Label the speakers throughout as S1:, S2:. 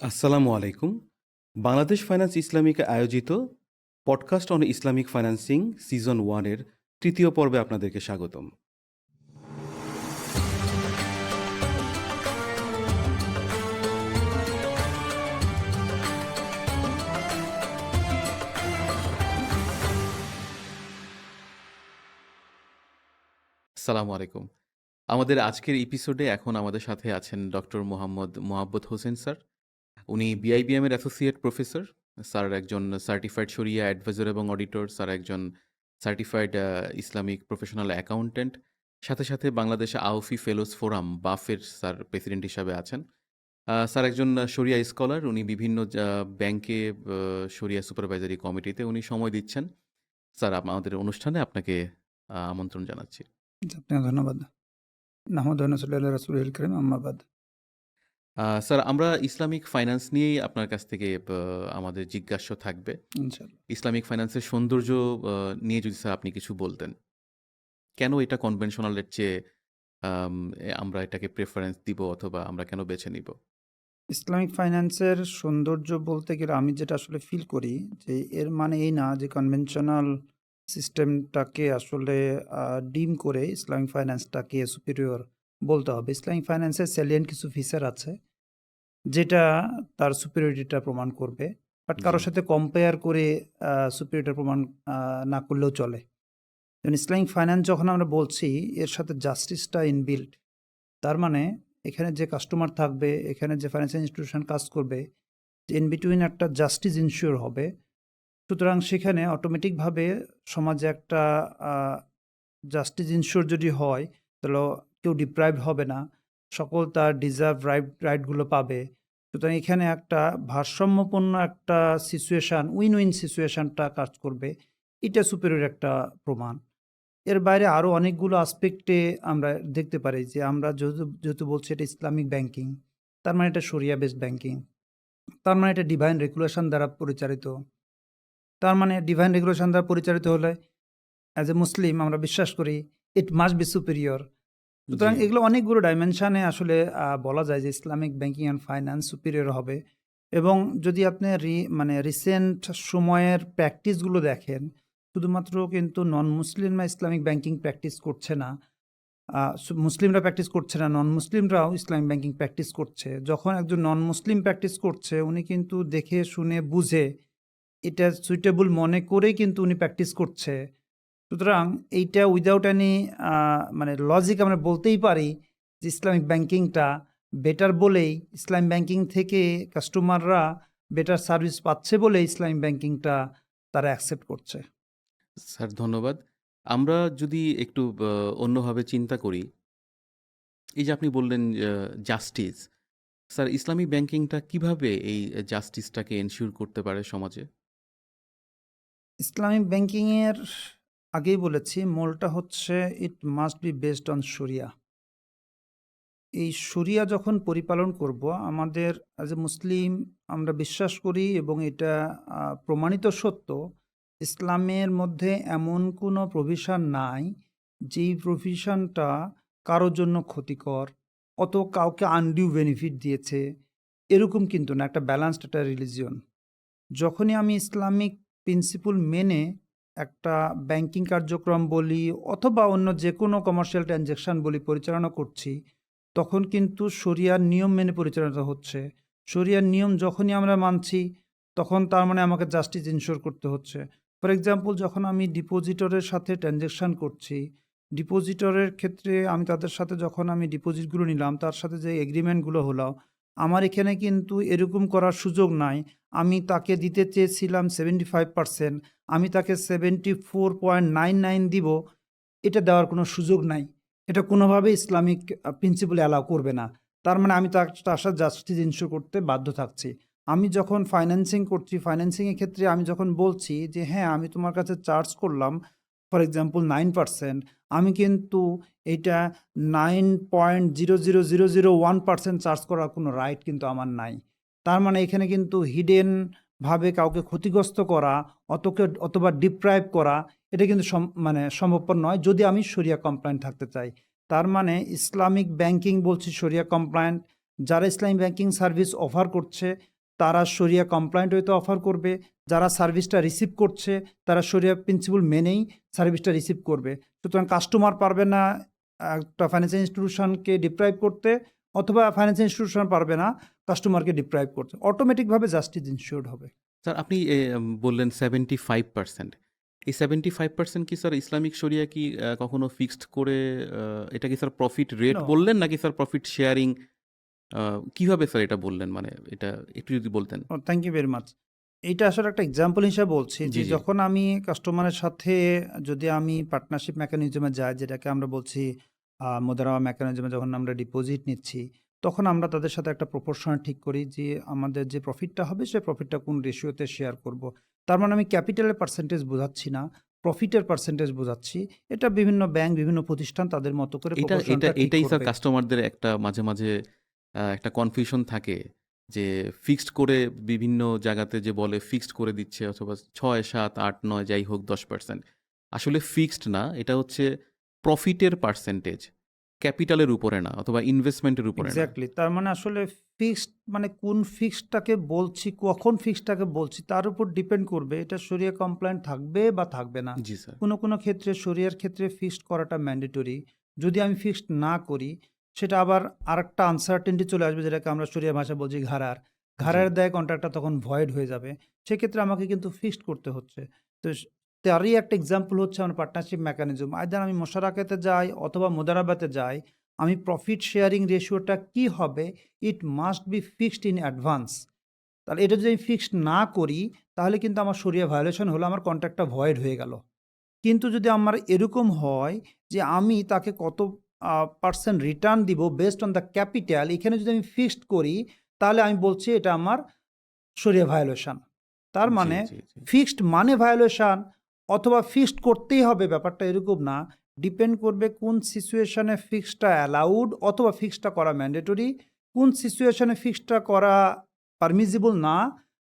S1: আসসালামু আলাইকুম। Bangladesh finance Islamic আয়োজিত podcast on Islamic financing season ওয়ানের তৃতীয় পর্বে আপনাদেরকে স্বাগতম। সালামু আলাইকুম। আমাদের আজকের এপিসোডে এখন আমাদের সাথে আছেন ডক্টর মোহাম্মদ মোহাব্বত হোসেন স্যার। উনি বিআইবিএম এর অ্যাসোসিয়েট প্রফেসর স্যার একজন সার্টিফাইড শরিয়া অ্যাডভাইজার এবং অডিটর স্যার একজন সার্টিফাইড ইসলামিক প্রফেশনাল অ্যাকাউন্ট্যান্ট সাথে সাথে বাংলাদেশ আউফি ফেলোস ফোরাম, বাফের স্যার প্রেসিডেন্ট হিসাবে আছেন। স্যার একজন শরিয়া স্কলার উনি বিভিন্ন ব্যাংকে শরিয়া সুপারভাইজারি কমিটিতে উনি সময় দিচ্ছেন। স্যার আমাদের অনুষ্ঠানে আপনাকে আমন্ত্রণ জানাচ্ছি।
S2: আপনাকে ধন্যবাদ। নাহমদ রসুল্লাহ রসুল করিম, আম্মাবাদ।
S1: স্যার আমরা ইসলামিক ফাইন্যান্স নিয়েই আপনার কাছ থেকে আমাদের জিজ্ঞাস্য থাকবে। ইসলামিক ফাইন্যান্সের সৌন্দর্য নিয়ে যদি স্যার আপনি কিছু বলতেন। কেন এটা কনভেনশনালের চেয়ে আম, এ- আমরা এটাকে প্রেফারেন্স দিব অথবা আমরা কেন বেছে নিব?
S2: ইসলামিক ফাইন্যান্সের সৌন্দর্য বলতে গেলে আমি যেটা আসলে ফিল করি যে এর মানে এই না যে কনভেনশনাল সিস্টেমটাকে আসলে ডিম করে ইসলামিক ফাইন্যান্সটাকে সুপিরিয়র বলতে হবে। ইসলামিক ফাইন্যান্সের স্যালিয়েন্ট কিছু ফিচার আছে। যেটা তার সুপিরিয়রিটিটা প্রমাণ করবে। বাট কারোর সাথে কম্পেয়ার করে সুপিরিয়রিটি প্রমাণ না করলেও চলে। যেমন ইসলামিক ফাইন্যান্স যখন আমরা বলছি এর সাথে জাস্টিসটা ইনবিল্ট তার মানে এখানে যে কাস্টমার থাকবে এখানে যে ফাইন্যান্সিয়াল ইনস্টিটিউশন কাজ করবে ইন বিটুইন একটা জাস্টিস ইনশিওর হবে। সুতরাং সেখানে অটোমেটিকভাবে সমাজে একটা জাস্টিস ইনশিওর যদি হয় তাহলে কেউ ডিপ্রাইভ হবে না। সকল তার ডিজার্ভ রাইট রাইটগুলো পাবে। সুতরাং এখানে একটা ভারসাম্যপূর্ণ একটা সিচুয়েশান উইন উইন সিচুয়েশানটা কাজ করবে। এটা সুপেরিয়র একটা প্রমাণ। এর বাইরে আরও অনেকগুলো আসপেক্টে আমরা দেখতে পারি যে আমরা যেহেতু যেহেতু বলছি এটা ইসলামিক ব্যাংকিং তার মানে এটা শরিয়া বেসড ব্যাংকিং তার মানে এটা ডিভাইন রেগুলেশন দ্বারা পরিচালিত। তার মানে ডিভাইন রেগুলেশন দ্বারা পরিচালিত হলে অ্যাজ এ মুসলিম আমরা বিশ্বাস করি ইট মাস্ট বি সুপিরিয়র সুতরাং এগুলো অনেকগুলো ডাইমেনশানে আসলে বলা যায় যে Islamic banking and finance superior হবে। এবং যদি আপনি রি মানে রিসেন্ট সময়ের প্র্যাকটিসগুলো দেখেন শুধুমাত্র কিন্তু নন মুসলিমরা ইসলামিক ব্যাংকিং প্র্যাকটিস করছে না মুসলিমরা প্র্যাকটিস করছে না নন মুসলিমরাও ইসলামিক ব্যাংকিং প্র্যাকটিস করছে। যখন একজন নন মুসলিম প্র্যাকটিস করছে উনি কিন্তু দেখে শুনে বুঝে এটা সুইটেবল মনে করেই কিন্তু উনি প্র্যাকটিস করছে। সুতরাং এইটা উইদাউট এনি মানে লজিক আমরা বলতেই পারি যে ইসলামিক ব্যাংকিংটা বেটার বলেই ইসলাম ব্যাংকিং থেকে কাস্টমাররা বেটার সার্ভিস পাচ্ছে বলে ইসলামিক ব্যাংকিংটা তারা অ্যাকসেপ্ট করছে।
S1: স্যার ধন্যবাদ। আমরা যদি একটু অন্যভাবে চিন্তা করি এই যে আপনি বললেন জাস্টিস স্যার ইসলামিক ব্যাংকিংটা কীভাবে এই জাস্টিসটাকে এনশিওর করতে পারে সমাজে?
S2: ইসলামিক ব্যাংকিংয়ের আগেই বলেছি, মূলটা হচ্ছে it must be based on শরিয়া এই শরিয়া যখন পরিপালন করব, আমাদের অ্যাজ এ মুসলিম আমরা বিশ্বাস করি এবং এটা প্রমাণিত সত্য, ইসলামের মধ্যে এমন কোনো প্রভিশন নাই, যেই প্রভিশনটা কারোর জন্য ক্ষতিকর, অত কাউকে আনডিউ বেনিফিট দিয়েছে, এরকম কিন্তু না, একটা ব্যালান্সড একটা রিলিজিয়ন যখনই আমি ইসলামিক প্রিন্সিপল মেনে একটা ব্যাংকিং কার্যক্রম বলি অথবা অন্য যে কোনো কমার্শিয়াল ট্রানজ্যাকশান বলি পরিচালনা করছি, তখন কিন্তু শরিয়ার নিয়ম মেনে পরিচালনা হচ্ছে। শরিয়ার নিয়ম যখনই আমরা মানছি, তখন তার মানে আমাকে জাস্টিস ইনশোর করতে হচ্ছে। ফর এক্সাম্পল যখন আমি ডিপোজিটরের সাথে ট্রানজ্যাকশান করছি, ডিপোজিটরের ক্ষেত্রে আমি তাদের সাথে যখন আমি ডিপোজিটগুলো নিলাম, তার সাথে যে এগ্রিমেন্টগুলো হলো আমার এখানে কিন্তু এরকম করার সুযোগ নাই। আমি তাকে দিতে চেয়েছিলাম সেভেন্টি ফাইভ পার্সেন্ট আমি তাকে seventy four point nine nine দিব। এটা দেওয়ার কোনো সুযোগ নাই। এটা কোনোভাবে ইসলামিক প্রিন্সিপাল অ্যালাউ করবে না। তার মানে আমি তার সাথে জাস্টিস ইনশোর করতে বাধ্য থাকছি। আমি যখন ফাইন্যান্সিং করছি ফাইন্যান্সিংয়ের ক্ষেত্রে আমি যখন বলছি যে হ্যাঁ আমি তোমার কাছে চার্জ করলাম ফর এক্সাম্পল নাইন পার্সেন্ট আমি কিন্তু এটা nine point zero zero zero zero one percent charge করার কোনো রাইট কিন্তু আমার নাই। তার মানে এখানে কিন্তু হিডেন ভাবে কাউকে ক্ষতিগ্রস্ত করা, অতকে, অথবা ডিপ্রাইভ করা, এটা কিন্তু মানে সম্ভবপর নয় যদি আমি সরিয়া কমপ্লায়েন্ট থাকতে চাই। তার মানে ইসলামিক ব্যাংকিং বলছি সরিয়া কমপ্লায়েন্ট যারা ইসলামী ব্যাংকিং সার্ভিস অফার করছে তারা শরিয়া কমপ্লায়েন্ট হয়তো অফার করবে যারা সার্ভিসটা রিসিভ করছে তারা শরিয়া প্রিন্সিপাল মেনেই সার্ভিসটা রিসিভ করবে। সুতরাং কাস্টমার পারবে না একটা ফাইন্যান্সিয়াল ইনস্টিটিউশনকে ডিপ্রাইভ করতে অথবা ফাইন্যান্সিয়াল ইনস্টিটিউশন পারবে না কাস্টমারকে ডিপ্রাইভ করতে। অটোমেটিকভাবে জাস্টিস ইনশিওর্ড হবে।
S1: স্যার আপনি বললেন সেভেন্টি ফাইভ পার্সেন্ট এই সেভেন্টি ফাইভ পার্সেন্ট কি স্যার ইসলামিক শরিয়া কি কখনো ফিক্সড করে এটা কি স্যার প্রফিট রেট বললেন নাকি স্যার প্রফিট শেয়ারিং কীভাবে স্যার এটা বললেন? মানে এটা একটু যদি বলতেন।
S2: থ্যাংক ইউ ভেরি মাচ এইটা আসলে একটা এক্সাম্পল হিসেবে বলছি
S1: জি,
S2: যে
S1: জি।
S2: যখন আমি কাস্টমারের সাথে যদি আমি পার্টনারশিপ মেকানিজমে যাই যেটাকে আমরা বলছি মোদারাবা মেকানিজমে যখন আমরা ডিপোজিট নিচ্ছি তখন আমরা তাদের সাথে একটা প্রপোর্শন ঠিক করি যে আমাদের যে প্রফিটটা হবে সে প্রফিটটা কোন রেশিওতে শেয়ার করব। তার মানে আমি ক্যাপিটালের পার্সেন্টেজ বোঝাচ্ছি না প্রফিটের পার্সেন্টেজ বোঝাচ্ছি। এটা বিভিন্ন ব্যাংক বিভিন্ন প্রতিষ্ঠান তাদের মতো করে
S1: এটা এটা
S2: ঠিক
S1: এটাই স্যার
S2: করবে।
S1: কাস্টমারদের একটা মাঝে মাঝে একটা কনফিউশন থাকে যে ফিক্সড করে বিভিন্ন জায়গাতে যে বলে ফিক্সড করে দিচ্ছে অথবা ছয় সাত আট নয় যাই হোক দশ পার্সেন্ট আসলে ফিক্সড না এটা হচ্ছে প্রফিটের পার্সেন্টেজ ক্যাপিটালের উপরে না অথবা ইনভেস্টমেন্টের উপরে না।
S2: এক্স্যাক্টলি তার মানে আসলে ফিক্সড মানে কোন ফিক্সডটাকে বলছি কখন ফিক্সডটাকে বলছি তার উপর ডিপেন্ড করবে এটা শরিয়া কমপ্লায়েন্ট থাকবে বা থাকবে না।
S1: জি স্যার।
S2: কোনো কোনো ক্ষেত্রে শরিয়ার ক্ষেত্রে ফিক্সড করাটা ম্যান্ডেটরি যদি আমি ফিক্সড না করি সেটা আবার আরেকটা আনসার্টেনটি চলে আসবে যেটাকে আমরা শরিয়া ভাষা বলছি ঘাড়ার। ঘাড়ার দেয় কন্ট্রাক্টটা তখন ভয়েড হয়ে যাবে। সেক্ষেত্রে আমাকে কিন্তু ফিক্সড করতে হচ্ছে। তো তারই একটা এক্সাম্পল হচ্ছে আমার পার্টনারশিপ মেকানিজম আইদার আমি মোশারাকাতে যাই অথবা মোদারাবাতে যাই আমি প্রফিট শেয়ারিং রেশিওটা কি হবে? It must be fixed in advance তাহলে এটা যদি আমি ফিক্সড না করি তাহলে কিন্তু আমার সরিয়া ভায়োলেশন হলো আমার কন্ট্রাক্টটা ভয়েড হয়ে গেল। কিন্তু যদি আমার এরকম হয় যে আমি তাকে কত পার্সেন্ট রিটার্ন দিব বেসড অন দ্য ক্যাপিটাল এখানে যদি আমি ফিক্সড করি তাহলে আমি বলছি এটা আমার সরিয়া ভায়োলেশন তার মানে। ফিক্সড মানে ভায়োলেশন অথবা ফিক্সড করতেই হবে ব্যাপারটা এরকম না। ডিপেন্ড করবে কোন সিচুয়েশনে ফিক্সডটা অ্যালাউড অথবা ফিক্সডটা করা ম্যান্ডেটরি কোন সিচুয়েশনে ফিক্সডটা করা পারমিজিবল না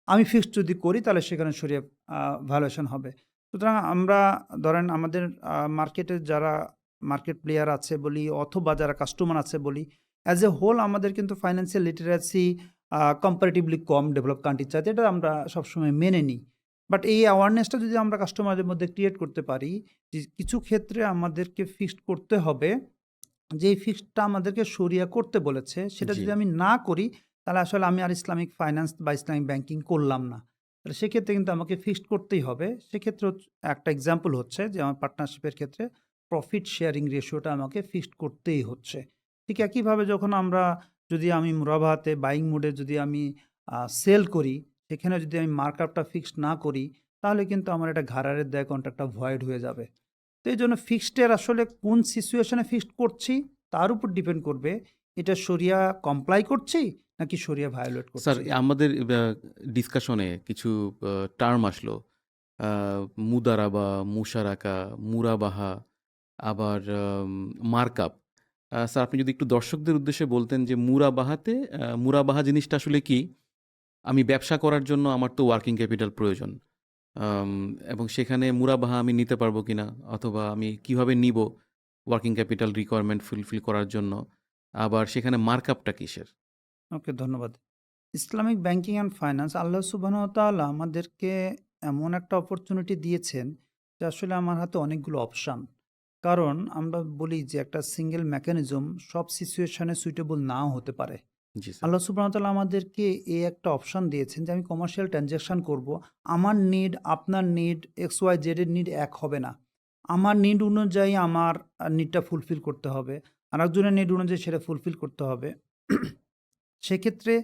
S2: আমি ফিক্সড যদি করি তাহলে সেখানে সরিয়ে ভায়োলেশন হবে। সুতরাং আমরা ধরেন আমাদের মার্কেটে যারা মার্কেট প্লেয়ার আছে বলি অথবা যারা কাস্টমার আছে বলি অ্যাজ এ হোল আমাদের কিন্তু ফাইন্যান্সিয়াল লিটারেসি কম্পারেটিভলি কম ডেভেলপ কান্ট্রির চাইতে এটা আমরা সবসময় মেনে নিই। বাট এই অ্যাওয়ারনেসটা যদি আমরা কাস্টমারদের মধ্যে ক্রিয়েট করতে পারি যে কিছু ক্ষেত্রে আমাদেরকে ফিক্সড করতে হবে যে ফিক্সডটা আমাদেরকে সরিয়া করতে বলেছে সেটা যদি আমি না করি তাহলে আসলে আমি আর ইসলামিক ফাইন্যান্স বা ইসলামিক ব্যাংকিং করলাম না। তাহলে সেক্ষেত্রে কিন্তু আমাকে ফিক্সড করতেই হবে। সেক্ষেত্রে একটা এক্সাম্পল হচ্ছে যে আমার পার্টনারশিপের ক্ষেত্রে প্রফিট শেয়ারিং রেশিওটা আমাকে ফিক্সড করতেই হচ্ছে। ঠিক একইভাবে যখন আমরা যদি আমি মুরাবাহাতে বাইং মোডে যদি আমি সেল করি, সেখানে যদি আমি মার্কআপটা ফিক্সড না করি, তাহলে কিন্তু আমার এটা ঘাড়ারের দেয় কন্ট্রাক্টটা ভয়েড হয়ে যাবে। তো এই জন্য ফিক্সডের আসলে কোন সিচুয়েশনে ফিক্সড করছি, তার উপর ডিপেন্ড করবে, এটা সরিয়া কমপ্লাই করছি, নাকি সরিয়া ভায়োলেট করছি?
S1: স্যার, আমাদের ডিসকাশনে কিছু টার্ম আসলো। মুদারাবা, মুশারাকা, মুরাবাহা আবার মার্কআপ। স্যার আপনি যদি একটু দর্শকদের উদ্দেশ্যে বলতেন যে মুরাবাহাতে মুরাবাহা জিনিসটা আসলে কি? আমি ব্যবসা করার জন্য আমার তো ওয়ার্কিং ক্যাপিটাল প্রয়োজন। আম, এবং সেখানে মুরাবাহা আমি নিতে পারব কিনা? অথবা আমি কীভাবে নিব ওয়ার্কিং ক্যাপিটাল রিকোয়ারমেন্ট ফুলফিল করার জন্য? আবার সেখানে মার্কআপটা কিসের?
S2: ওকে ধন্যবাদ। ইসলামিক ব্যাংকিং অ্যান্ড ফাইন্যান্স আল্লাহ সুবাহ তাআলা আমাদেরকে এমন একটা অপরচুনিটি দিয়েছেন যে আসলে আমার হাতে অনেকগুলো অপশান কারণ আমরা বলি যে একটা সিঙ্গেল মেকানিজম সব সিচুয়েশনে সুইটেবল নাও হতে পারে। আল্লাহ সুবহানাহু আমাদেরকে এই একটা অপশন দিয়েছেন যে আমি কমার্শিয়াল ট্রানজ্যাকশন করব। আমার নিড আপনার নিড এক্স ওয়াই জেড এর নিড এক হবে না। আমার নিড অনুযায়ী আমার নিডটা ফুলফিল করতে হবে। আর একজনের নিড অনুযায়ী সেটা ফুলফিল করতে হবে। সেক্ষেত্রে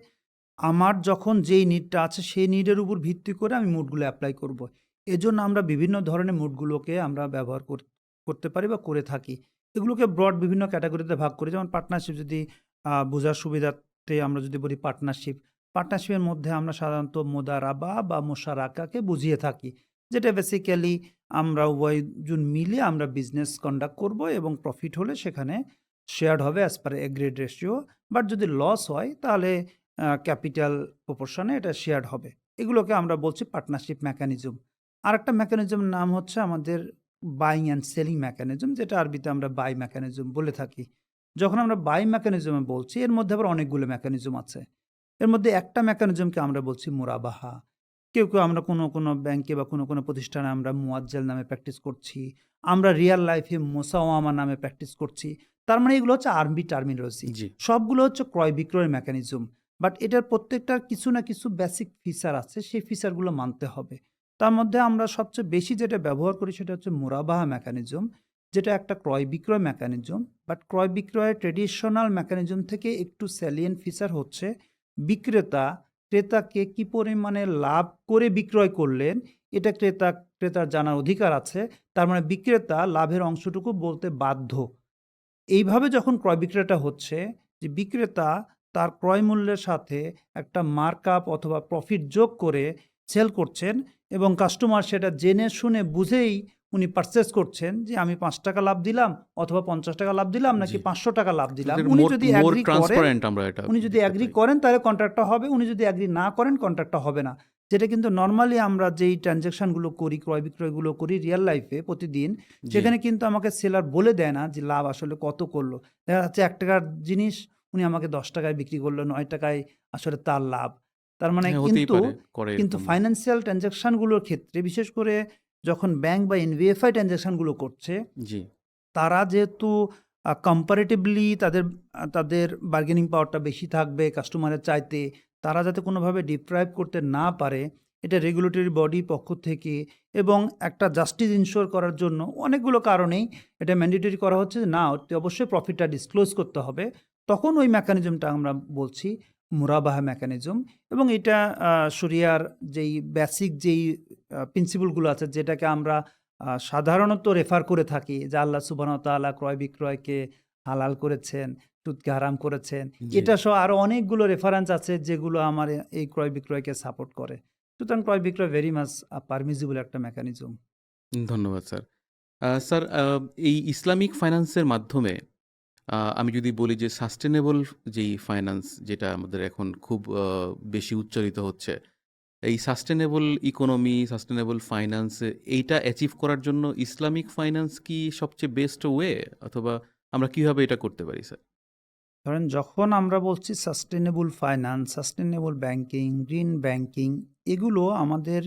S2: আমার যখন যেই নিডটা আছে সেই নিডের উপর ভিত্তি করে আমি মুডগুলো অ্যাপ্লাই করব। এজন্য আমরা বিভিন্ন ধরনের মুডগুলোকে আমরা ব্যবহার কর- করতে পারি বা করে থাকি। এগুলোকে ব্রড বিভিন্ন ক্যাটাগরিতে ভাগ করি, যেমন পার্টনারশিপ যদি বোঝার সুবিধাতে আমরা যদি বলি পার্টনারশিপ পার্টনারশিপের মধ্যে আমরা সাধারণত মোদারাবা বা মোশারাকাকে বুঝিয়ে থাকি। যেটা বেসিক্যালি আমরা উভয়জন মিলে আমরা বিজনেস কন্ডাক্ট করব এবং প্রফিট হলে সেখানে শেয়ার্ড হবে as per agreed ratio but যদি লস হয় তাহলে ক্যাপিটাল প্রপোর্শনে এটা শেয়ার্ড হবে। এগুলোকে আমরা বলছি পার্টনারশিপ মেকানিজম আরেকটা মেকানিজম নাম হচ্ছে আমাদের বাইং অ্যান্ড সেলিং মেকানিজম যেটা আরবিতে আমরা বাই মেকানিজম বলে থাকি। যখন আমরা বাই মেকানিজমে বলছি এর মধ্যে আবার অনেকগুলো মেকানিজম আছে। এর মধ্যে একটা মেকানিজমকে আমরা বলছি মোরাবাহা। কেউ কেউ আমরা কোনো কোনো ব্যাংকে বা কোনো কোনো প্রতিষ্ঠানে আমরা মুয়াজ্জাল নামে প্র্যাকটিস করছি। আমরা রিয়েল লাইফে মোসাওয়ামা নামে প্র্যাকটিস করছি। তার মানে এগুলো হচ্ছে আরবি টার্মিনোলজি সবগুলো হচ্ছে ক্রয় বিক্রয়ের মেকানিজম বাট এটার প্রত্যেকটার কিছু না কিছু বেসিক ফিচার আছে সেই ফিচারগুলো মানতে হবে। তার মধ্যে আমরা সবচেয়ে বেশি যেটা ব্যবহার করি সেটা হচ্ছে মুরাবাহা মেকানিজম যেটা একটা ক্রয় বিক্রয় মেকানিজম বাট ক্রয় বিক্রয়ের ট্রেডিশনাল মেকানিজম থেকে একটু স্যালিয়েন ফিচার হচ্ছে বিক্রেতা, ক্রেতাকে কি পরিমাণে লাভ করে বিক্রয় করলেন, এটা ক্রেতা, ক্রেতার জানার অধিকার আছে, তার মানে বিক্রেতা লাভের অংশটুকু বলতে বাধ্য। এইভাবে যখন ক্রয় বিক্রয়টা হচ্ছে, যে বিক্রেতা তার ক্রয় মূল্যের সাথে একটা মার্কআপ অথবা প্রফিট যোগ করে সেল করছেন এবং কাস্টমার সেটা জেনে শুনে বুঝেই উনি পারচেস করছেন যে আমি পাঁচ টাকা লাভ দিলাম অথবা পঞ্চাশ টাকা লাভ দিলাম নাকি পাঁচশো টাকা লাভ দিলাম। উনি যদি অ্যাগ্রি করেন উনি যদি অ্যাগ্রি করেন তাহলে কন্ট্রাক্টটা হবে। উনি যদি অ্যাগ্রি না করেন কন্ট্রাক্টটা হবে না। যেটা কিন্তু নর্মালি আমরা যেই ট্রানজ্যাকশনগুলো করি ক্রয় বিক্রয়গুলো করি রিয়েল লাইফে প্রতিদিন সেখানে কিন্তু আমাকে সেলার বলে দেয় না যে লাভ আসলে কত করল। দেখা যাচ্ছে এক টাকার জিনিস উনি আমাকে দশ টাকায় বিক্রি করল নয় টাকায় আসলে তার লাভ। তার মানে
S1: হ্যাঁ
S2: কিন্তু কিন্তু ফাইন্যান্সিয়াল ট্রানজ্যাকশনগুলোর ক্ষেত্রে বিশেষ করে যখন ব্যাংক বা এনভিএফআই ট্রানজ্যাকশনগুলো করছে
S1: জি।
S2: তারা যেহেতু কম্পারেটিভলি তাদের তাদের বার্গেনিং পাওয়ারটা বেশি থাকবে কাস্টমারের চাইতে তারা যাতে কোনোভাবে ডিপ্রাইভ করতে না পারে এটা রেগুলেটরি বডি পক্ষ থেকে এবং একটা জাস্টিস ইনশোর করার জন্য অনেকগুলো কারণেই এটা ম্যান্ডেটরি করা হচ্ছে যে না অবশ্যই প্রফিটটা ডিসক্লোজ করতে হবে। তখন ওই মেকানিজমটা আমরা বলছি। মুরাবাহা মেকানিজম এবং এটা আহ, শরিয়ার যেই বেসিক যেই প্রিন্সিপালগুলো আছে যেটাকে আমরা সাধারণত রেফার করে থাকি যে আল্লাহ সুবাহ তাআলা ক্রয় বিক্রয়কে হালাল করেছেন সুদকে হারাম করেছেন। এটা সহ আরও অনেকগুলো রেফারেন্স আছে যেগুলো আমার এই ক্রয় বিক্রয়কে সাপোর্ট করে। সুতরাং ক্রয় বিক্রয় ভেরি মাস পারমিজিবল একটা মেকানিজম
S1: ধন্যবাদ স্যার। স্যার এই ইসলামিক ফাইন্যান্সের মাধ্যমে আমি যদি বলি যে সাস্টেনেবল যেই ফাইন্যান্স যেটা আমাদের এখন খুব বেশি উচ্চারিত হচ্ছে, এই সাস্টেনেবল ইকোনমি সাস্টেনেবল ফাইন্যান্স এইটা অ্যাচিভ করার জন্য ইসলামিক ফাইন্যান্স কি সবচেয়ে বেস্ট ওয়ে অথবা আমরা কীভাবে এটা করতে পারি স্যার
S2: ধরেন যখন আমরা বলছি sustainable finance sustainable banking green banking এগুলো আমাদের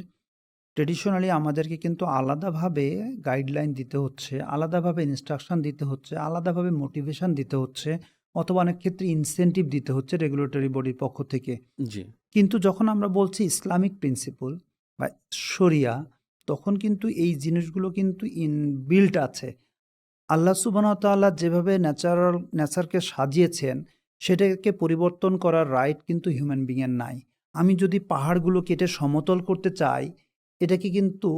S2: ট্রেডিশনালি আমাদেরকে কিন্তু আলাদাভাবে গাইডলাইন দিতে হচ্ছে আলাদাভাবে ইনস্ট্রাকশন দিতে হচ্ছে আলাদাভাবে মোটিভেশন দিতে হচ্ছে অথবা অনেক ক্ষেত্রে ইনসেন্টিভ দিতে হচ্ছে রেগুলেটরি বডির পক্ষ থেকে।
S1: জি।
S2: কিন্তু যখন আমরা বলছি ইসলামিক প্রিন্সিপল বা শরিয়া তখন কিন্তু এই জিনিসগুলো কিন্তু ইনবিল্ট আছে। আল্লাহ সুবাহতাল্লাহ যেভাবে ন্যাচারাল নেচারকে সাজিয়েছেন সেটাকে পরিবর্তন করার রাইট কিন্তু হিউম্যান বিংয়ের নাই। আমি যদি পাহাড়গুলো কেটে সমতল করতে চাই এটাকে কিন্তু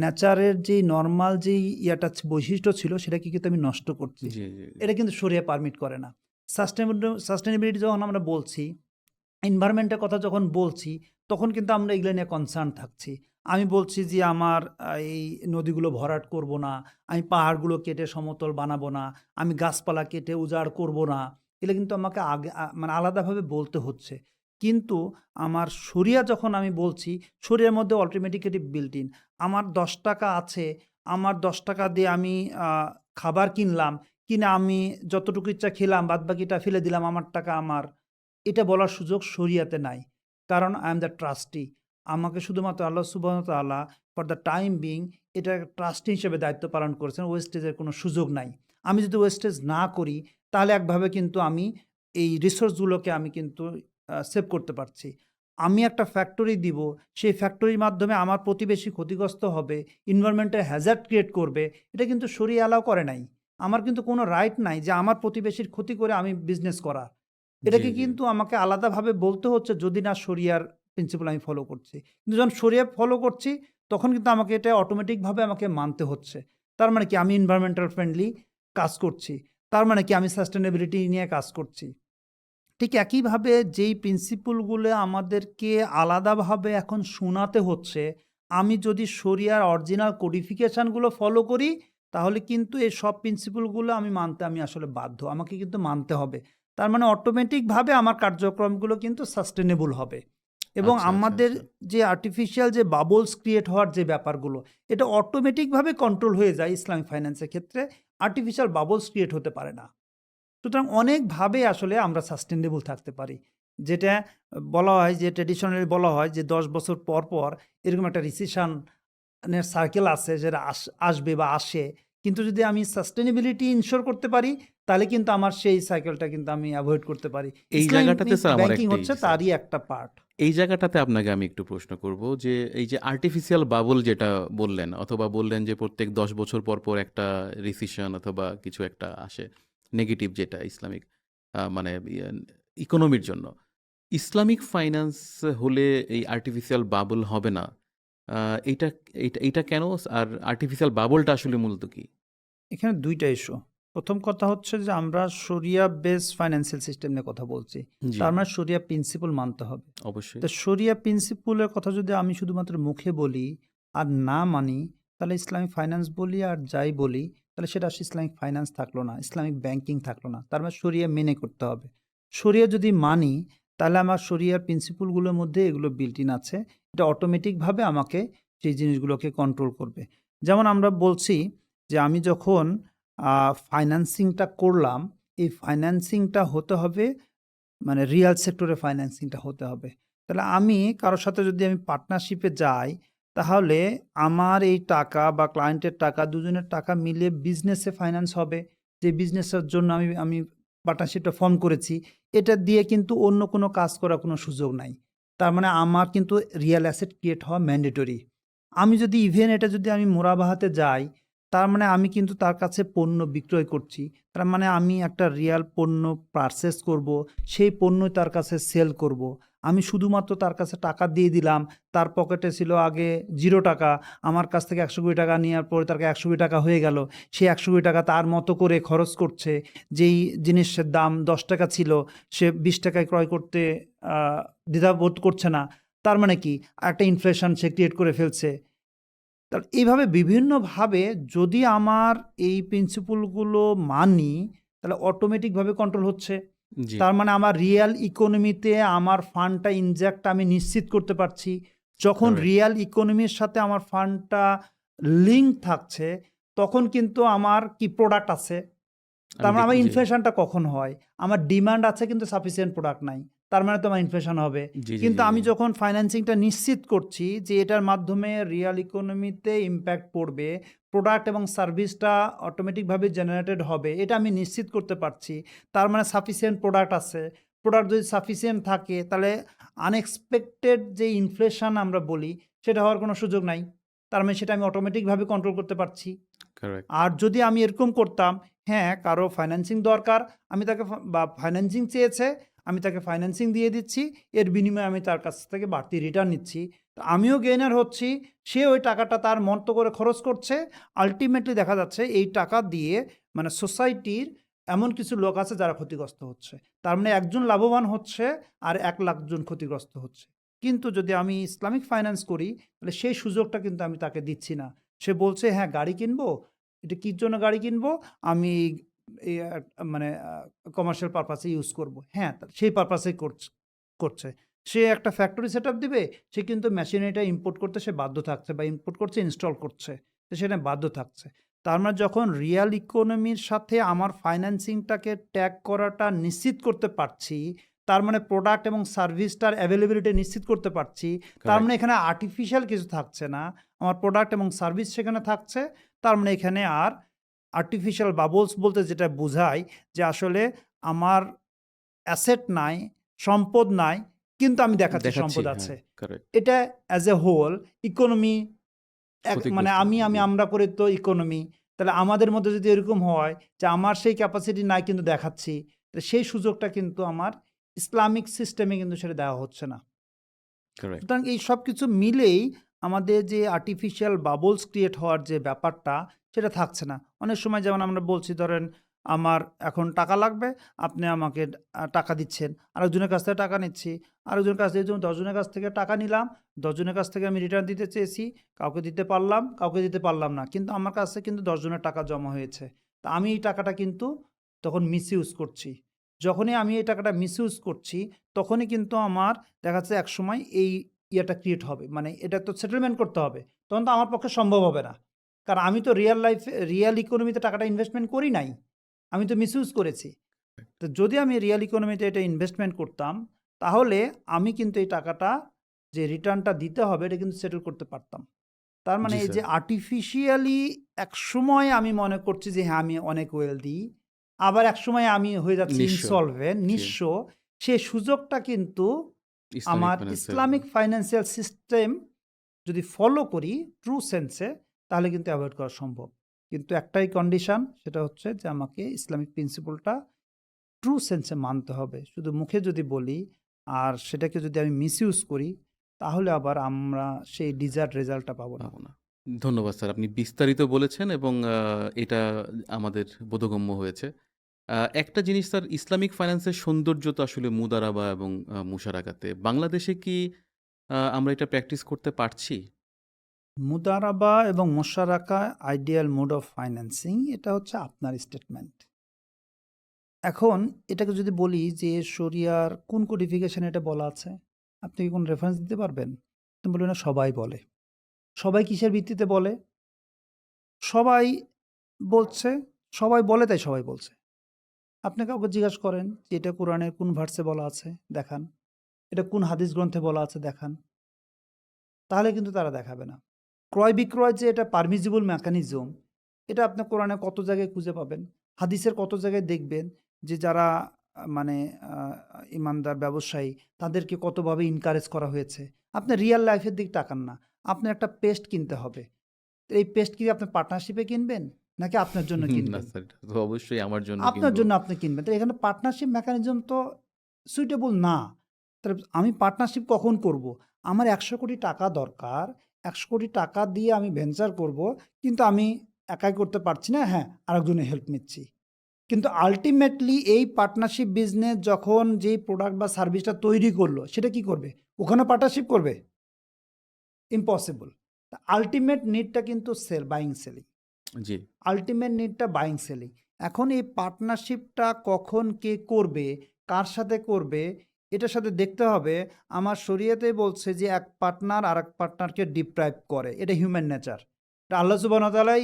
S2: ন্যাচারের যেই নর্মাল যেই ইয়াটা বৈশিষ্ট্য ছিল সেটাকে কিন্তু আমি নষ্ট করছি। এটা কিন্তু সরিয়া পারমিট করে না। সাস্টেনেবিলিটি সাস্টেনেবিলিটি যখন আমরা বলছি এনভায়রনমেন্টের কথা যখন বলছি তখন কিন্তু আমরা এগুলো নিয়ে কনসার্ন থাকছি। আমি বলছি যে আমার এই নদীগুলো ভরাট করব না আমি পাহাড়গুলো কেটে সমতল বানাবো না আমি গাছপালা কেটে উজাড় করব না এগুলো কিন্তু আমাকে আগে মানে আলাদাভাবে বলতে হচ্ছে। কিন্তু আমার সরিয়া যখন আমি বলছি, সরিয়ার মধ্যে অটোমেটিক্যালি বিল্ট ইন আমার দশ টাকা আছে, আমার দশ টাকা দিয়ে আমি খাবার কিনলাম, কিনে আমি যতটুকু ইচ্ছা খেলাম বাদ বাকিটা ফেলে দিলাম, আমার টাকা আমার। এটা বলার সুযোগ শরিয়াতে নাই, কারণ আই এম দ্য ট্রাস্টি আমাকে শুধুমাত্র আল্লাহ সুবাহ তাল্লাহ ফর দ্য টাইম বিং এটা ট্রাস্টি হিসেবে দায়িত্ব পালন করেছেন ওয়েস্টেজের কোনো সুযোগ নাই। আমি যদি ওয়েস্টেজ না করি, তাহলে একভাবে কিন্তু আমি এই রিসোর্সগুলোকে আমি কিন্তু সেভ করতে পারছি। আমি একটা ফ্যাক্টরি দিব সেই ফ্যাক্টরির মাধ্যমে আমার প্রতিবেশী ক্ষতিগ্রস্ত হবে ইনভারনমেন্টের হ্যাজার্ড ক্রিয়েট করবে এটা কিন্তু সরিয়ে অ্যালাউ করে নাই। আমার কিন্তু কোনো রাইট নাই যে আমার প্রতিবেশীর ক্ষতি করে আমি বিজনেস করা এটাকে। কিন্তু আমাকে আলাদাভাবে বলতে হচ্ছে যদি না শরিয়ার প্রিন্সিপাল আমি ফলো করছি। কিন্তু যখন শরিয়া ফলো করছি তখন কিন্তু আমাকে এটা অটোমেটিকভাবে আমাকে মানতে হচ্ছে। তার মানে কি আমি এনভায়রনমেন্টাল ফ্রেন্ডলি কাজ করছি। তার মানে কি আমি সাস্টেনেবিলিটি নিয়ে কাজ করছি। ঠিক একইভাবে যেই প্রিন্সিপলগুলো আমাদেরকে আলাদাভাবে এখন শোনাতে হচ্ছে আমি যদি শরিয়ার অরিজিনাল কোডিফিকেশানগুলো ফলো করি তাহলে কিন্তু এই সব প্রিন্সিপলগুলো আমি মানতে আমি আসলে বাধ্য। আমাকে কিন্তু মানতে হবে। তার মানে অটোমেটিকভাবে আমার কার্যক্রমগুলো কিন্তু সাস্টেনেবল হবে। এবং
S1: আচ্ছা, আচ্ছা,
S2: আমাদের
S1: আচ্ছা।
S2: যে আর্টিফিশিয়াল যে বাবলস ক্রিয়েট হওয়ার যে ব্যাপারগুলো এটা অটোমেটিকভাবে কন্ট্রোল হয়ে যায় ইসলামিক ফাইন্যান্সের ক্ষেত্রে। আর্টিফিশিয়াল বাবলস ক্রিয়েট হতে পারে না। সুতরাং অনেকভাবে আসলে আমরা সাস্টেইনেবল থাকতে পারি। যেটা বলা হয় যে ট্র্যাডিশনালি বলা হয় যে ১০ বছর পর, পর এরকম একটা রিসেশন এর সার্কেল আছে যেটা আস আসবে বা আসে। কিন্তু যদি আমি সাস্টেনেবিলিটি ইনশিওর করতে পারি, তাহলে কিন্তু আমার সেই সাইকেলটা কিন্তু আমি অ্যাভয়েড করতে পারি।
S1: এই জায়গাটাতে স্যার আমার
S2: ব্যাংকিং হচ্ছে তারই একটা পার্ট।
S1: এই জায়গাটাতে আপনাকে আমি একটু প্রশ্ন করব যে এই যে আর্টিফিশিয়াল বাবল যেটা বললেন অথবা বললেন যে প্রত্যেক ১০ বছর পর, পর একটা রিসেশন অথবা কিছু একটা আসে। নেগেটিভ যেটা ইসলামিক মানে ইয়ে ইকোনমির জন্য। ইসলামিক ফাইন্যান্স হলে এই আর্টিফিশিয়াল বাবল হবে না। এইটা এইটা এইটা কেন? আর আর্টিফিশিয়াল বাবলটা আসলে মূলত কি?
S2: এখানে ২ টা ইস্যু। ১ম কথা হচ্ছে যে আমরা শরিয়া বেস ফাইন্যান্সিয়াল সিস্টেম নিয়ে কথা বলছি। তার মানে শরিয়া প্রিন্সিপাল মানতে হবে।
S1: অবশ্যই।
S2: তো শরিয়া প্রিন্সিপালের কথা যদি আমি শুধুমাত্র মুখে বলি আর না মানি, তাহলে ইসলামিক ফাইন্যান্স বলি আর যাই বলি, তাহলে সেটা ইসলামিক ফাইন্যান্স থাকল না, ইসলামিক ব্যাংকিং থাকল না। তার মানে শরিয়া মেনে করতে হবে। শরিয়া যদি মানি, তাহলে আমার শরিয়ার প্রিন্সিপলগুলোর মধ্যে এগুলো বিল্ট ইন আছে। এটা অটোমেটিকভাবে আমাকে সেই জিনিসগুলোকে কন্ট্রোল করবে। যেমন আমরা বলছি যে আমি যখন ফাইন্যান্সিংটা করলাম, এই ফাইন্যান্সিংটা হতে হবে মানে রিয়াল সেক্টরে ফাইন্যান্সিংটা হতে হবে। তাহলে আমি কারোর সাথে যদি আমি পার্টনারশিপে যাই, তাহলে আমার এই টাকা বা ক্লায়েন্টের টাকা দুজনের টাকা মিলে বিজনেসে ফাইন্যান্স হবে। যে বিজনেসের জন্য আমি আমি পার্টনারশিপটা ফর্ম করেছি, এটা দিয়ে কিন্তু অন্য কোনো কাজ করার কোনো সুযোগ নাই। তার মানে আমার কিন্তু রিয়াল অ্যাসেট ক্রিয়েট হওয়া ম্যান্ডেটরি। আমি যদি ইভেন এটা যদি আমি মোরাবাহাতে যাই, তার মানে আমি কিন্তু তার কাছে পণ্য বিক্রয় করছি। তার মানে আমি একটা রিয়াল পণ্য পারচেজ করব, সেই পণ্যই তার কাছে সেল করব। আমি শুধুমাত্র তার কাছে টাকা দিয়ে দিলাম, তার পকেটে ছিল আগে জিরো টাকা আমার কাছ থেকে ৳১০০ নেওয়ার পরে তার ৳১০০ হয়ে গেল। সেই ৳১০০ তার মতো করে খরচ করছে। যেই জিনিসের দাম ৳10 ছিল, সে বিশ টাকায় ক্রয় করতে দ্বিধাবোধ করছে না। তার মানে কি? একটা ইনফ্লেশন সে ক্রিয়েট করে ফেলছে। তাহলে এইভাবে বিভিন্নভাবে যদি আমার এই প্রিন্সিপলগুলো মানি, তাহলে অটোমেটিকভাবে কন্ট্রোল হচ্ছে। তার মানে আমার রিয়াল ইকোনমিতে আমার ফান্ডটা ইনজেক্ট আমি নিশ্চিত করতে পারছি। যখন রিয়েল ইকোনমির সাথে আমার ফান্ডটা লিঙ্ক থাকছে, তখন কিন্তু আমার কি প্রোডাক্ট আছে। তার মানে আমার ইনফ্লেশনটা কখন হয়? আমার ডিমান্ড আছে কিন্তু সাফিসিয়েন্ট প্রোডাক্ট নাই। তার মানে তো আমার ইনফ্লেশন হবে। কিন্তু আমি যখন ফাইন্যান্সিংটা নিশ্চিত করছি যে এটার মাধ্যমে রিয়াল ইকোনমিতে ইম্প্যাক্ট পড়বে, প্রোডাক্ট এবং সার্ভিসটা অটোমেটিকভাবে জেনারেটেড হবে, এটা আমি নিশ্চিত করতে পারছি। তার মানে সাফিসিয়েন্ট প্রোডাক্ট আছে। প্রোডাক্ট যদি সাফিসিয়েন্ট থাকে, তাহলে আনএক্সপেক্টেড যে ইনফ্লেশন আমরা বলি, সেটা হওয়ার কোনো সুযোগ নাই। তার মানে সেটা আমি অটোমেটিকভাবে কন্ট্রোল করতে পারছি। আর যদি আমি এরকম করতাম, হ্যাঁ, কারও ফাইন্যান্সিং দরকার, আমি তাকে বা ফাইন্যান্সিং চেয়েছে, আমি তাকে ফাইন্যান্সিং দিয়ে দিচ্ছি। এর বিনিময়ে আমি তার কাছ থেকে বাড়তি রিটার্ন নিচ্ছি। তো আমিও গেইনার হচ্ছি। সে ওই টাকাটা তার মন্ত করে খরচ করছে। আল্টিমেটলি দেখা যাচ্ছে এই টাকা দিয়ে মানে সোসাইটির এমন কিছু লোক আছে যারা ক্ষতিগ্রস্ত হচ্ছে। তার মানে একজন লাভবান হচ্ছে আর এক লাখ জন ক্ষতিগ্রস্ত হচ্ছে। কিন্তু যদি আমি ইসলামিক ফাইন্যান্স করি, তাহলে সেই সুযোগটা কিন্তু আমি তাকে দিচ্ছি না। সে বলছে, "হ্যাঁ, গাড়ি কিনবো। এটা কির জন্য গাড়ি কিনবো? আমি মানে কমার্শিয়াল পারপাসে ইউজ করব।" হ্যাঁ, সেই পারপাসেই করছ। সে একটা ফ্যাক্টরি সেটআপ দিবে, সে কিন্তু মেশিনারিটা ইম্পোর্ট করতে সে বাধ্য থাকছে বা ইম্পোর্ট করছে, ইনস্টল করছে। তো সেটা বাধ্য থাকছে। তার মানে যখন রিয়াল ইকোনমির সাথে আমার ফাইন্যান্সিংটাকে ট্যাগ করাটা নিশ্চিত করতে পারছি, তার মানে প্রোডাক্ট এবং সার্ভিসটার অ্যাভেলেবিলিটি নিশ্চিত করতে পারছি। তার মানে এখানে আর্টিফিশিয়াল কিছু থাকছে না। আমার প্রোডাক্ট এবং সার্ভিস সেখানে থাকছে। তার মানে এখানে আর আর্টিফিশিয়াল বাবলস বলতে যেটা বোঝায় যে আসলে আমার অ্যাসেট নাই, সম্পদ নাই, কিন্তু আমি দেখাচ্ছি সম্পদ
S1: হ্যাঁ,
S2: আছে। এটা অ্যাজ এ হোল ইকোনমি মানে আমি, আমি, আমরা করে তো ইকোনমি। তাহলে আমাদের মধ্যে যদি এরকম হয় যে আমার সেই ক্যাপাসিটি নাই কিন্তু দেখাচ্ছি, তাহলে সেই সুযোগটা কিন্তু আমার ইসলামিক সিস্টেমে কিন্তু সেটা দেওয়া হচ্ছে না। সুতরাং এই সবকিছু মিলেই আমাদের যে আর্টিফিশিয়াল বাবলস ক্রিয়েট হওয়ার যে ব্যাপারটা, সেটা থাকছে না। অনেক সময় যেমন আমরা বলছি ধরেন, আমার এখন টাকা লাগবে, আপনি আমাকে টাকা দিচ্ছেন। আরেকজনের কাছ থেকে টাকা নিচ্ছি। আরেকজনের কাছ থেকে যেমন ১০ জনের কাছ থেকে টাকা নিলাম, দশজনের কাছ থেকে আমি রিটার্ন দিতে চেয়েছি। কাউকে দিতে পারলাম, কাউকে দিতে পারলাম না। কিন্তু আমার কাছে কিন্তু দশজনের টাকা জমা হয়েছে। তা আমি এই টাকাটা কিন্তু তখন মিসইউজ করছি। যখনই আমি এই টাকাটা মিসইউজ করছি, তখনই কিন্তু আমার দেখা যাচ্ছে একসময় এই ইয়েটা ক্রিয়েট হবে। মানে এটা তো সেটেলমেন্ট করতে হবে। তখন তো আমার পক্ষে সম্ভব হবে না। কারণ আমি তো রিয়াল লাইফে রিয়েল ইকোনমিতে টাকাটা ইনভেস্টমেন্ট করি নাই। আমি তো মিসইউজ করেছি। তো যদি আমি রিয়াল ইকোনমিতে এটা ইনভেস্টমেন্ট করতাম তাহলে আমি কিন্তু এই টাকাটা যে রিটার্নটা দিতে হবে এটা কিন্তু সেটেল করতে পারতাম তার মানে এই যে আর্টিফিশিয়ালি এক সময় আমি মনে করছি যে হ্যাঁ আমি অনেক ওয়েলদি আবার এক সময় আমি হয়ে যাচ্ছি। ইনসলভেন্ট নিঃস্ব সেই সুযোগটা কিন্তু আমার ইসলামিক ফাইন্যান্সিয়াল সিস্টেম যদি ফলো করি ট্রু সেন্সে তাহলে কিন্তু অ্যাভয়েড করা সম্ভব কিন্তু একটাই কন্ডিশন সেটা হচ্ছে যে আমাকে ইসলামিক প্রিন্সিপলটা ট্রু সেন্সে মানতে হবে শুধু মুখে যদি বলি আর সেটাকে যদি আমি মিসইউজ করি, তাহলে আবার আমরা সেই ডিজার্ট রেজাল্টটা পাবো না
S1: না। ধন্যবাদ স্যার। আপনি বিস্তারিত বলেছেন এবং এটা আমাদের বোধগম্য হয়েছে। একটা জিনিস স্যার, ইসলামিক ফাইন্যান্সের সৌন্দর্য তো আসলে মুদারাবা এবং মুশারাকাতে। বাংলাদেশে কি আমরা এটা প্র্যাকটিস করতে পারছি?
S2: মুদারাবা এবং মোশারাকা আইডিয়াল মোড অফ ফাইন্যান্সিং, এটা হচ্ছে আপনার স্টেটমেন্ট। এখন এটাকে যদি বলি যে শরিয়ার কোন কোডিফিকেশন এটা বলা আছে, আপনি কি কোন রেফারেন্স দিতে পারবেন? তুমি বলবেন, না, সবাই বলে। সবাই কিসের ভিত্তিতে বলে? সবাই বলছে, সবাই বলে তাই সবাই বলছে। আপনি কাউকে জিজ্ঞাসা করেন যে এটা কোরআনের কোন ভার্সে বলা আছে, দেখান। এটা কোন হাদিস গ্রন্থে বলা আছে, দেখান। তাহলে কিন্তু তারা দেখাবে না। ক্রয় বিক্রয় যে এটা পারমিজিবল মেকানিজম এটা আপনি কোরআনে কত জায়গায় খুঁজে পাবেন? হাদিসের কত জায়গায় দেখবেন যে যারা মানে ইমানদার ব্যবসায়ী তাদেরকে কতভাবে ইনকারেজ করা হয়েছে? আপনি রিয়েল লাইফের দিক তাকান না। আপনার একটা পেস্ট কিনতে হবে। এই পেস্ট কি আপনি পার্টনারশিপে কিনবেন? নাকি আপনার জন্য কিনবেন?
S1: অবশ্যই আমার জন্য
S2: আপনার জন্য আপনি কিনবেন। তো এখানে পার্টনারশিপ মেকানিজম তো সুইটেবল না। তাহলে আমি পার্টনারশিপ কখন করব? আমার একশো কোটি টাকা দরকার একশো কোটি টাকা দিয়ে আমি ভেঞ্চার করব কিন্তু আমি একাই করতে পারছি না হ্যাঁ আরেকজনের হেল্প নিচ্ছি। কিন্তু আলটিমেটলি এই পার্টনারশিপ বিজনেস যখন যেই প্রোডাক্ট বা সার্ভিসটা তৈরি করল সেটা কি করবে? ওখানে পার্টনারশিপ করবে? ইম্পসিবল আলটিমেট নিডটা কিন্তু সেল বাইং সেলিং
S1: জি।
S2: আলটিমেট নিডটা বাইং সেলিং এখন এই পার্টনারশিপটা কখন কে করবে কার সাথে করবে এটার সাথে দেখতে হবে, আমার শরীয়তে বলছে যে এক পার্টনার আর এক পার্টনারকে ডিপ্রাইভ করে। এটা হিউম্যান নেচার এটা আল্লাহ সুবাহতালাই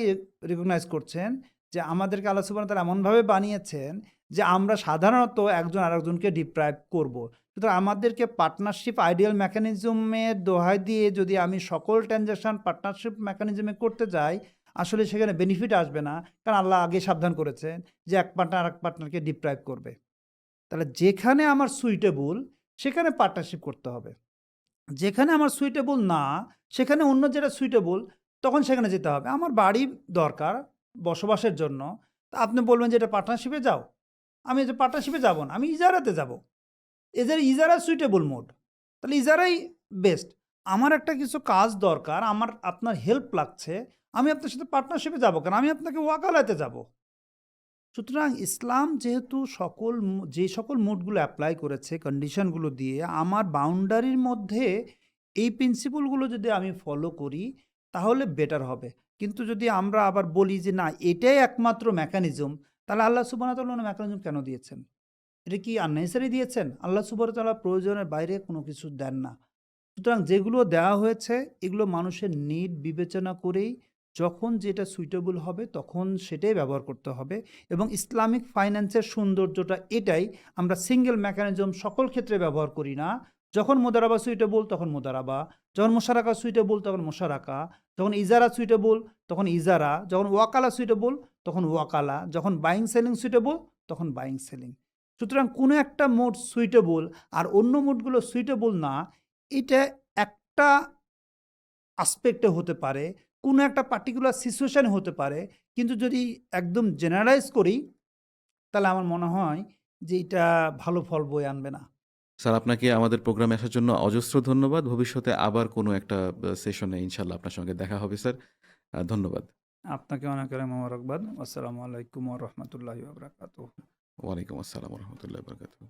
S2: রিকগনাইজ করছেন যে আমাদেরকে আল্লাহ সুবাহতাল এমনভাবে বানিয়েছেন যে আমরা সাধারণত একজন আরেকজনকে ডিপ্রাইভ করব। সুতরাং আমাদেরকে পার্টনারশিপ আইডিয়াল মেকানিজমের দোহাই দিয়ে যদি আমি সকল ট্রানজ্যাকশন পার্টনারশিপ মেকানিজমে করতে যাই, আসলে সেখানে বেনিফিট আসবে না। কারণ আল্লাহ আগে সাবধান করেছেন যে এক পার্টনার এক পার্টনারকে ডিপ্রাইভ করবে। তাহলে যেখানে আমার সুইটেবল সেখানে পার্টনারশিপ করতে হবে। যেখানে আমার সুইটেবল না, সেখানে অন্য যেটা সুইটেবল তখন সেখানে যেতে হবে। আমার বাড়ি দরকার বসবাসের জন্য। তা আপনি বলবেন যে এটা পার্টনারশিপে যাও। আমি যে পার্টনারশিপে যাব না, আমি ইজারাতে যাব। এদের ইজারা সুইটেবল মোড তাহলে ইজারাই বেস্ট আমার একটা কিছু কাজ দরকার, আমার, আপনার হেল্প লাগছে, আমি আপনার সাথে পার্টনারশিপে যাব কেন? আমি আপনাকে ওয়াকালাতে যাব। সুতরাং ইসলাম যেহেতু সকল যে সকল মুডগুলো অ্যাপ্লাই করেছে কন্ডিশনগুলো দিয়ে, আমার বাউন্ডারির মধ্যে এই প্রিন্সিপলগুলো যদি আমি ফলো করি, তাহলে বেটার হবে। কিন্তু যদি আমরা আবার বলি যে না, এটাই একমাত্র মেকানিজম তাহলে আল্লাহ সুবাহতাল্লাহ মেকানিজম কেন দিয়েছেন? এটা কি আননেসারি দিয়েছেন? আল্লাহ সুবাহতাল্লাহ প্রয়োজনের বাইরে কোনো কিছু দেন না। সুতরাং যেগুলো দেওয়া হয়েছে, এগুলো মানুষের নিড বিবেচনা করেই যখন যেটা সুইটেবল হবে তখন সেটাই ব্যবহার করতে হবে এবং ইসলামিক ফাইন্যান্সের সৌন্দর্যটা এটাই আমরা সিঙ্গেল মেকানিজম সকল ক্ষেত্রে ব্যবহার করি না। যখন মোদারাবা সুইটেবল তখন মোদারাবা। যখন মোশারাকা সুইটেবল তখন মোশারাকা। যখন ইজারা সুইটেবল তখন ইজারা। যখন ওয়াকালা সুইটেবল তখন ওয়াকালা। যখন বাইং সেলিং সুইটেবল তখন বাইং সেলিং সুতরাং কোনো একটা মোড সুইটেবল আর অন্য মোডগুলো সুইটেবল না, এটা একটা আসপেক্টে হতে পারে। কোনো একটা পার্টিকুলার সিচুয়েশান হতে পারে কিন্তু যদি একদম জেনারেলাইজ করি তাহলে আমার মনে হয় যে এটা ভালো ফল বয়ে আনবে না
S1: স্যার আপনাকে আমাদের প্রোগ্রামে আসার জন্য অজস্র ধন্যবাদ। ভবিষ্যতে আবার কোনো একটা সেশনে ইনশাল্লাহ আপনার সঙ্গে দেখা হবে স্যার। ধন্যবাদ।
S2: আপনাকে অনেক অনেক মোবারকবাদ আসসালামু আলাইকুম রহমতুল্লাহ বারকাত
S1: ওয়ালাইকুম আসসালাম ওয়া রাহমাতুল্লাহি ওয়া বারাকাতুহু।